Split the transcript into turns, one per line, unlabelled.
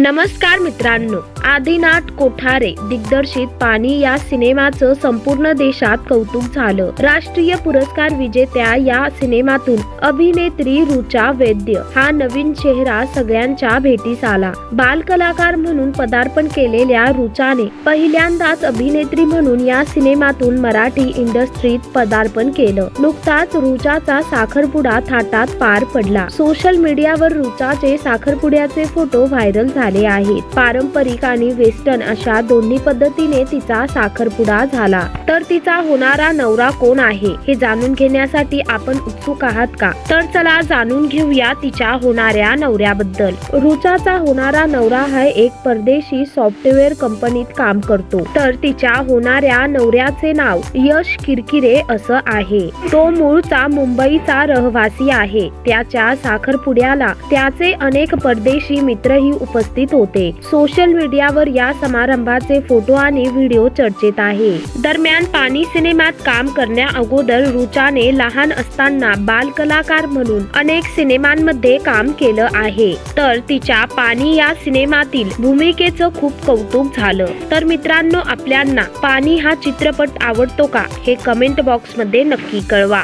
नमस्कार मित्रांनो. आदिनाथ कोठारे दिग्दर्शित पाणी या सिनेमाचं संपूर्ण देशात कौतुक झालं. राष्ट्रीय पुरस्कार विजेत्या या सिनेमातून अभिनेत्री रुचा वैद्य हा नवीन चेहरा सगळ्यांच्या भेटीस आला. बालकलाकार म्हणून पदार्पण केलेल्या रुचाने पहिल्यांदाच अभिनेत्री म्हणून या सिनेमातून मराठी इंडस्ट्रीत पदार्पण केलं. नुकताच रुचाचा साखरपुडा थाटात पार पडला. सोशल मीडियावर रुचाचे साखरपुड्याचे फोटो व्हायरल झाले आहेत. पारंपरिक आणि वेस्टर्न अशा दोन्ही पद्धतीने तिचा साखरपुडा झाला. तर तिचा होणारा नवरा कोण आहे हे जाणून घेण्यासाठी आपण उत्सुक आहात का? तर चला जाणून घेऊया तिच्या होणाऱ्या नवऱ्याबद्दल. रुचाचा होणारा नवरा हा एक परदेशी सॉफ्टवेअर कंपनीत काम करतो. तर तिच्या होणाऱ्या नवऱ्याचे नाव यश किरकिरे असं आहे. तो मूळचा मुंबईचा रहिवासी आहे. त्याच्या साखरपुड्याला त्याचे अनेक परदेशी मित्रही उपस्थित होते. सोशल मीडिया मीडियावर या समारंभाचे फोटो आणि व्हिडिओ चर्चेत आहे. दरम्यान पाणी सिनेमात काम करण्या अगोदर रुचाने लहान असताना बालकलाकार म्हणून अनेक सिनेमांमध्ये काम केलं आहे. तर तिच्या पाणी या सिनेमातील भूमिकेचं खूप कौतुक झालं. तर मित्रांनो आपल्यांना पाणी हा चित्रपट आवडतो का? हे कमेंट बॉक्समध्ये नक्की कळवा.